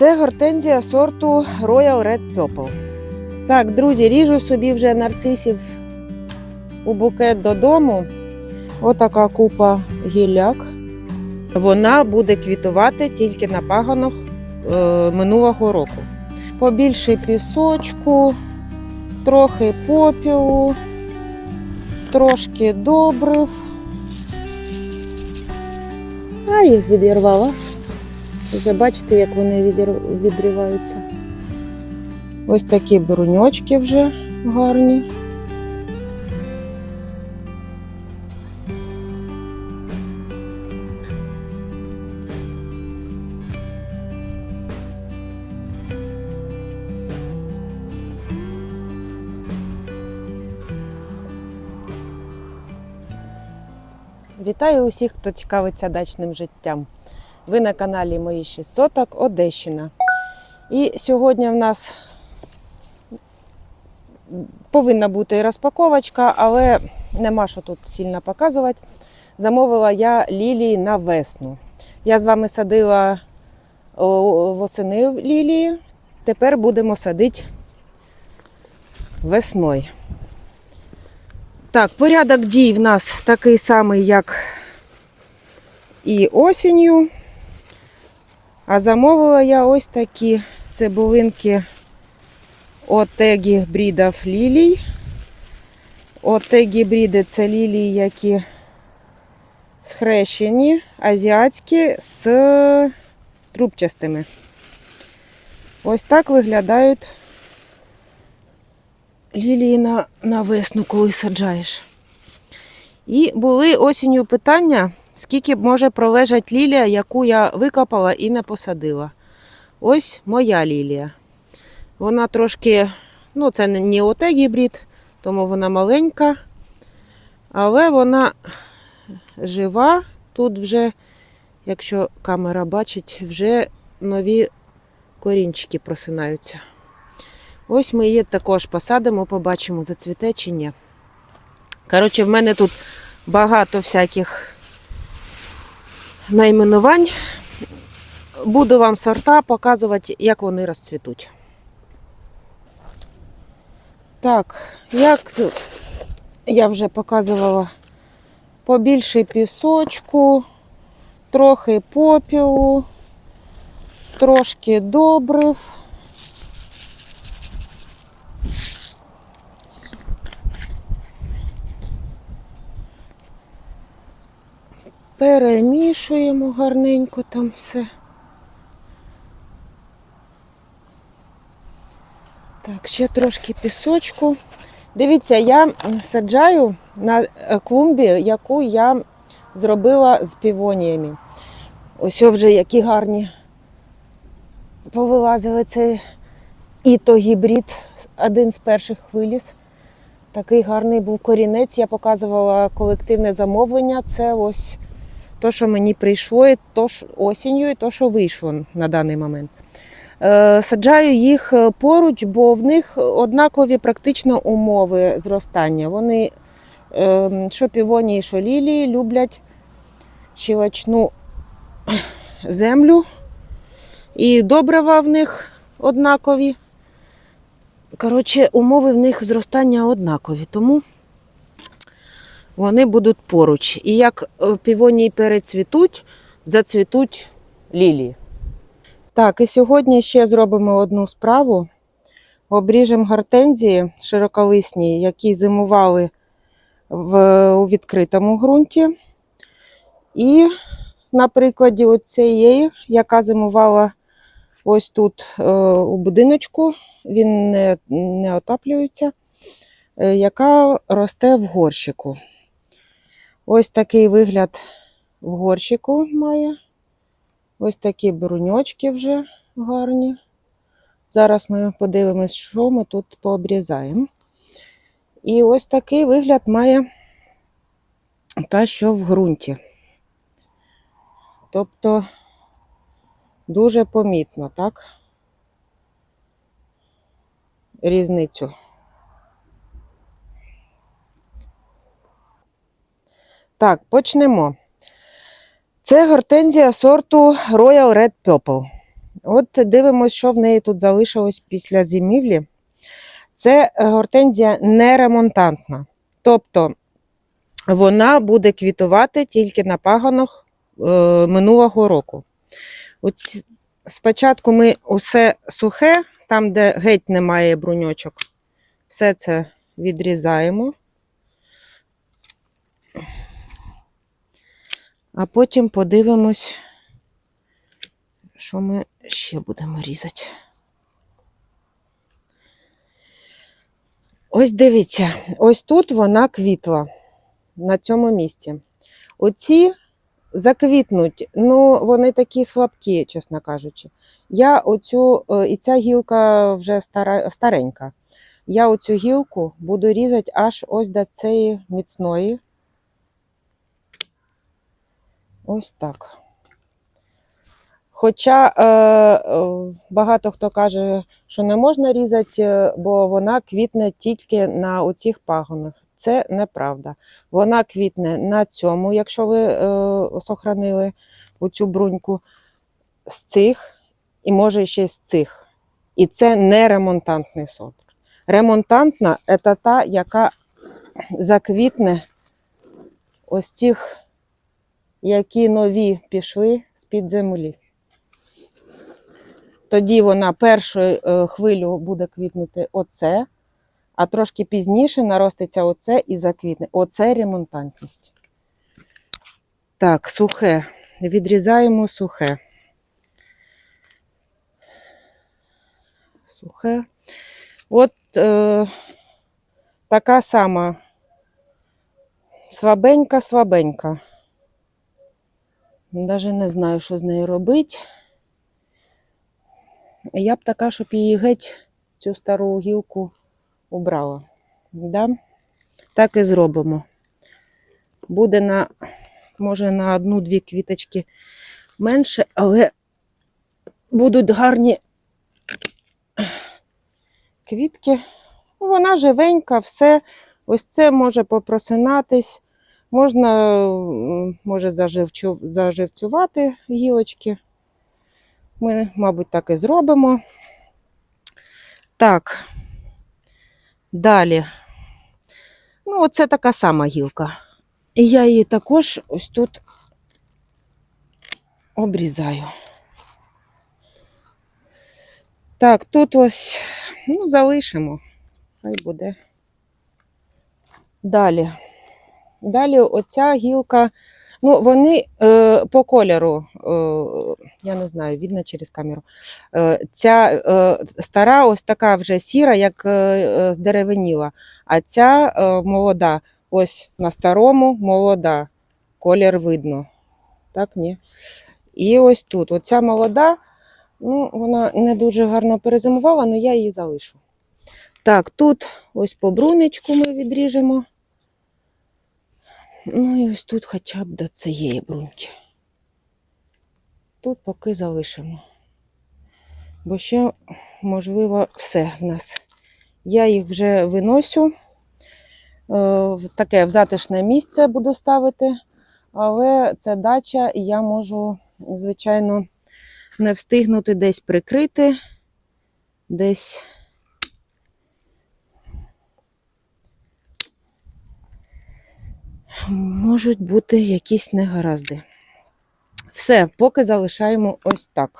Це гортензія сорту Royal Red Purple. Так, друзі, ріжу собі вже нарцисів у букет додому. Отака купа гілляк. Вона буде квітувати тільки на пагонах е, минулого року. Побільше пісочку, трохи попілу, трошки добрив. А їх відірвала. Вже бачите, як вони відриваються. Ось такі бруньочки вже гарні. Вітаю усіх, хто цікавиться дачним життям. Ви на каналі Мої 6 соток Одещина. І сьогодні в нас повинна бути розпаковочка, але нема що тут сильно показувати. Замовила я лілії на весну. Я з вами садила восени лілії. Тепер будемо садити весною. Так, порядок дій в нас такий самий, як і осінню. А замовила я ось такі цибулинки отегі брідів лілій. Отегі бріди це лілії, які схрещені, азіатські з трубчастими. Ось так виглядають лілії на, на весну, коли саджаєш. І були осінню питання, скільки може пролежати лілія, яку я викопала і не посадила. Ось моя лілія. Вона трошки, ну це не- не оте гібрид, тому вона маленька, але вона жива. Тут вже, якщо камера бачить, вже нові корінчики просинаються. Ось ми її також посадимо, побачимо, зацвіте чи ні. Коротше, в мене тут багато всяких найменувань. Буду вам сорта показувати, як вони розцвітуть. Так, як я вже показувала побільше пісочку, трохи попілу, трошки добрив. Перемішуємо гарненько там все. Так, ще трошки пісочку. Дивіться, я саджаю на е, клумбі, яку я зробила з півоніями. Ось вже які гарні повилазили цей іто гібрид, один з перших виліз. Такий гарний був корінець. Я показувала колективне замовлення. Це ось то, що мені прийшло, і то, що осінню, і то, що вийшло на даний момент. Е, Саджаю їх е, поруч, бо в них однакові практично умови зростання. Вони, е, що півонії, що лілії, люблять щелочну землю. І добрива в них однакові. Коротше, умови в них зростання однакові, тому вони будуть поруч. І як е, півонії перецвітуть, зацвітуть лілії. Так, і сьогодні ще зробимо одну справу. Обріжемо гортензії широколисні, які зимували в, у відкритому ґрунті. І на прикладі оцієї, яка зимувала ось тут е, у будиночку, він не, не отаплюється, е, яка росте в горщику. Ось такий вигляд в горщику має. Ось такі бруньочки вже гарні. Зараз ми подивимось, що ми тут пообрізаємо. І ось такий вигляд має та, що в ґрунті. Тобто дуже помітно, так? Різницю. Так, почнемо. Це гортензія сорту Royal Red Purple. От дивимось, що в неї тут залишилось після зимівлі. Це гортензія неремонтантна. Тобто вона буде квітувати тільки на пагонах е, минулого року. Оці, спочатку ми усе сухе, там, де геть немає бруньочок, все це відрізаємо. А потім подивимось, що ми ще будемо різати. Ось дивіться, ось тут вона квітла на цьому місці. Оці заквітнуть, ну вони такі слабкі, чесно кажучи. Я оцю, е, і ця гілка вже стара, старенька. Я оцю гілку буду різати аж ось до цієї міцної. Ось так. Хоча е, е, багато хто каже, що не можна різати, бо вона квітне тільки на оцих пагонах. Це неправда. Вона квітне на цьому, якщо ви е, сохранили оцю бруньку з цих, і може ще з цих. І це не ремонтантний сорт. Ремонтантна це та, яка заквітне ось цих, які нові пішли з-під землі. Тоді вона першу е, хвилю буде квітнути оце, а трошки пізніше нароститься оце і заквітне. Оце ремонтантність. Так, сухе. Відрізаємо сухе. Сухе. От е, така сама слабенька-слабенька. Навіть не знаю, що з нею робити. Я б така, щоб її геть цю стару гілку убрала. Да? Так і зробимо. Буде на, може, на одну-дві квіточки менше, але будуть гарні квітки. Вона живенька, все. Ось це може попросинатись. Можна, може, заживчу, заживцювати гілочки. Ми, мабуть, так і зробимо. Так. Далі. Ну, оце така сама гілка. І я її також ось тут обрізаю. Так, тут ось, ну, залишимо. Хай буде. Далі. Далі оця гілка. Ну, вони е, по кольору, е, я не знаю, видно через камеру. Е, ця е, стара, ось така вже сіра, як е, е, здеревеніла. А ця е, молода, ось на старому молода. Колір видно. Так, ні. І ось тут. Оця молода, ну, вона не дуже гарно перезимувала, але я її залишу. Так, тут ось по брунечку ми відріжемо. Ну і ось тут хоча б до цієї бруньки. Тут поки залишимо. Бо ще, можливо, все в нас. Я їх вже виносю. е, В таке в затишне місце буду ставити. Але це дача, і я можу, звичайно, не встигнути десь прикрити, десь. Можуть бути якісь негаразди. Все, поки залишаємо ось так.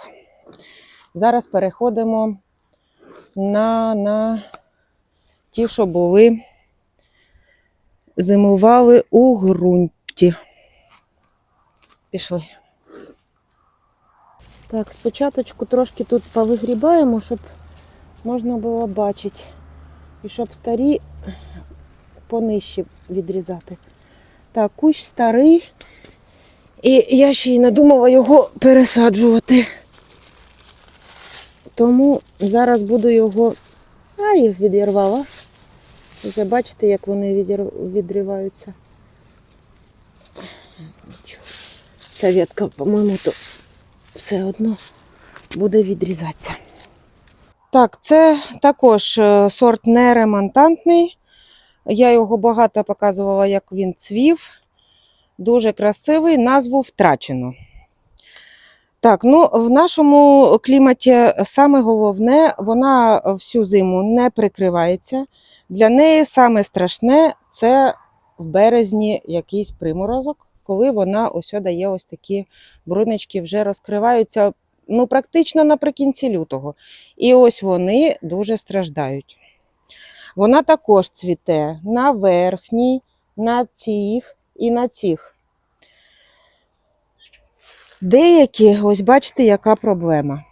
Зараз переходимо на, на ті, що були, зимували у ґрунті. Пішли. Так, спочатку трошки тут повигрібаємо, щоб можна було бачити. І щоб старі понижче відрізати. Так, кущ старий. І я ще й не думала його пересаджувати. Тому зараз буду його. А, їх відірвала. Вже бачите, як вони відір- відриваються. Ця ветка, по-моєму, то все одно буде відрізатися. Так, це також е, сорт неремонтантний. Я його багато показувала, як він цвів. Дуже красивий, назву втрачено. Так, ну в нашому кліматі саме головне, вона всю зиму не прикривається. Для неї саме страшне це в березні якийсь приморозок, коли вона ось дає ось такі брунички, вже розкриваються ну, практично наприкінці лютого. І ось вони дуже страждають. Вона також цвіте на верхній, на цих і на цих. Деякі, ось бачите, яка проблема.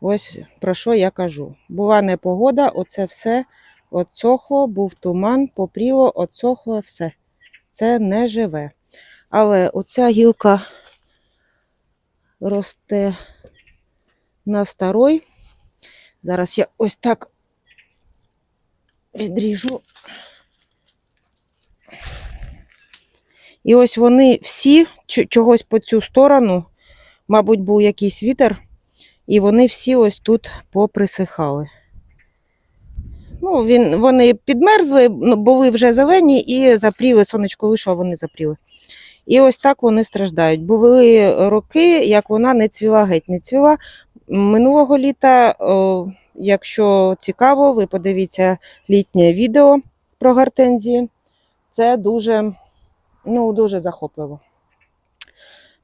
Ось про що я кажу. Була непогода, оце все отсохло, був туман, попріло, отсохло все. Це не живе. Але оця гілка росте на старой. Зараз я ось так відріжу. І ось вони всі чогось по цю сторону, мабуть, був якийсь вітер, і вони всі ось тут поприсихали. Ну, він, вони підмерзли, ну, були вже зелені і запріли, сонечко вийшло, вони запріли. І ось так вони страждають. Були роки, як вона не цвіла, геть не цвіла. Минулого літа, якщо цікаво, ви подивіться літнє відео про гортензії. Це дуже, ну, дуже захопливо.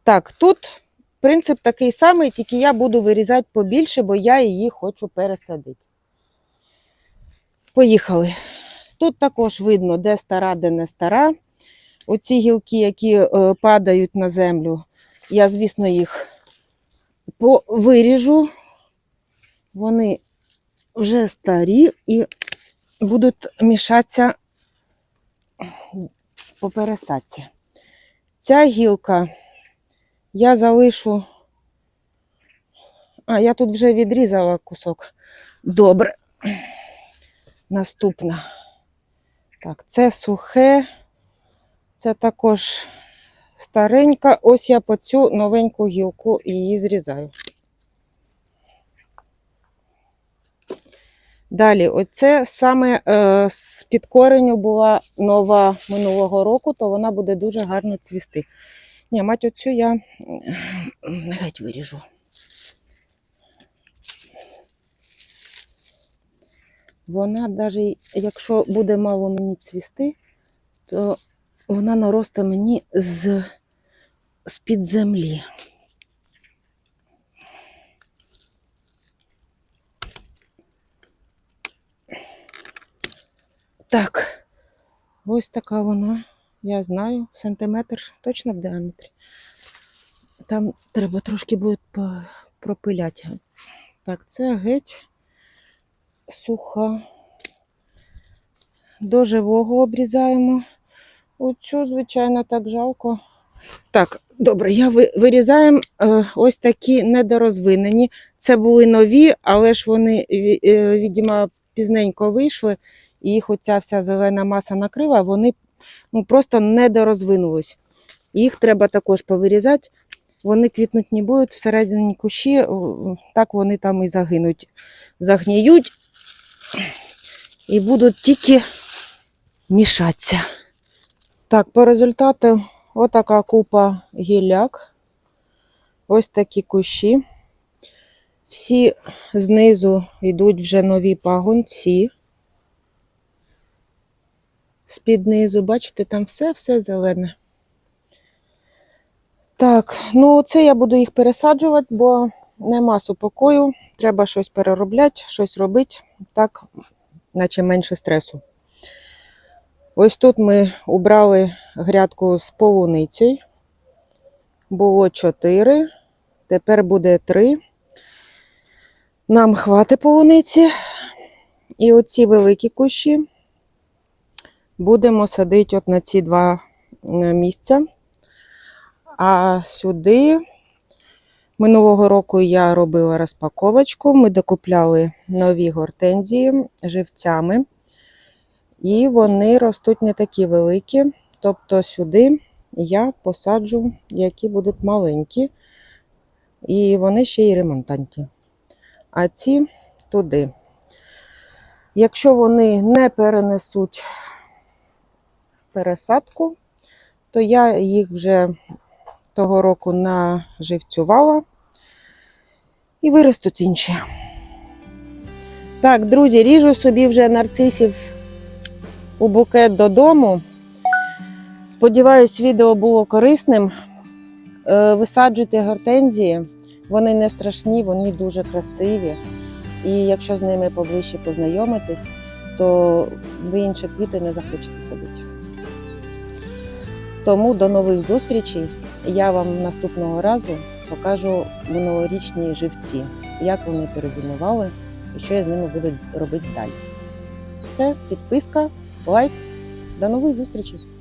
Так, тут принцип такий самий, тільки я буду вирізати побільше, бо я її хочу пересадити. Поїхали. Тут також видно, де стара, де не стара. Оці гілки, які е, падають на землю, я, звісно, їх виріжу. Вони вже старі і будуть мішатися по пересадці. Ця гілка я залишу. А, я тут вже відрізала кусок. Добре. Наступна. Так, це сухе. Це також старенька. Ось я по цю новеньку гілку її зрізаю. Далі, оце саме е, з-під кореню була нова минулого року, то вона буде дуже гарно цвісти. Ні, мать оцю я геть виріжу. Вона навіть, якщо буде мало мені цвісти, то вона наросте мені з, з-під землі. Так, ось така вона, я знаю, сантиметр точно в діаметрі. Там треба трошки буде пропиляти. Так, це геть суха. До живого обрізаємо. Оцю, звичайно, так жалко. Так, добре, я ви- вирізаємо е, ось такі недорозвинені. Це були нові, але ж вони, ві- е, відімо, пізненько вийшли, і їх оця вся зелена маса накрила, вони ну, просто недорозвинулись. Їх треба також повирізати. Вони квітнуть не будуть всередині кущі, так вони там і загинуть, загніють і будуть тільки мішатися. Так, по результату отака купа гілляк. Ось такі кущі. Всі знизу йдуть вже нові пагонці. З-під низу, бачите, там все-все зелене. Так, ну це я буду їх пересаджувати, бо нема супокою. Треба щось переробляти, щось робити. Так, наче менше стресу. Ось тут ми убрали грядку з полуницею. Було 4, тепер буде 3. Нам хватить полуниці. І оці великі кущі будемо садити от на ці два е, місця. А сюди минулого року я робила розпаковочку. Ми докупляли нові гортензії живцями. І вони ростуть не такі великі. Тобто сюди я посаджу, які будуть маленькі, і вони ще й ремонтантні. А ці туди. Якщо вони не перенесуть пересадку, то я їх вже того року наживцювала І виростуть інші. Так, друзі, ріжу собі вже нарцисів у букет додому. Сподіваюсь, відео було корисним. Е, Висаджуйте гортензії, вони не страшні, вони дуже красиві. І якщо з ними поближче познайомитись, то ви інші квіти не захочете садити. Тому до нових зустрічей. Я вам наступного разу покажу минулорічні живці, як вони перезимували і що я з ними буду робити далі. Це підписка, лайк. До нових зустрічей!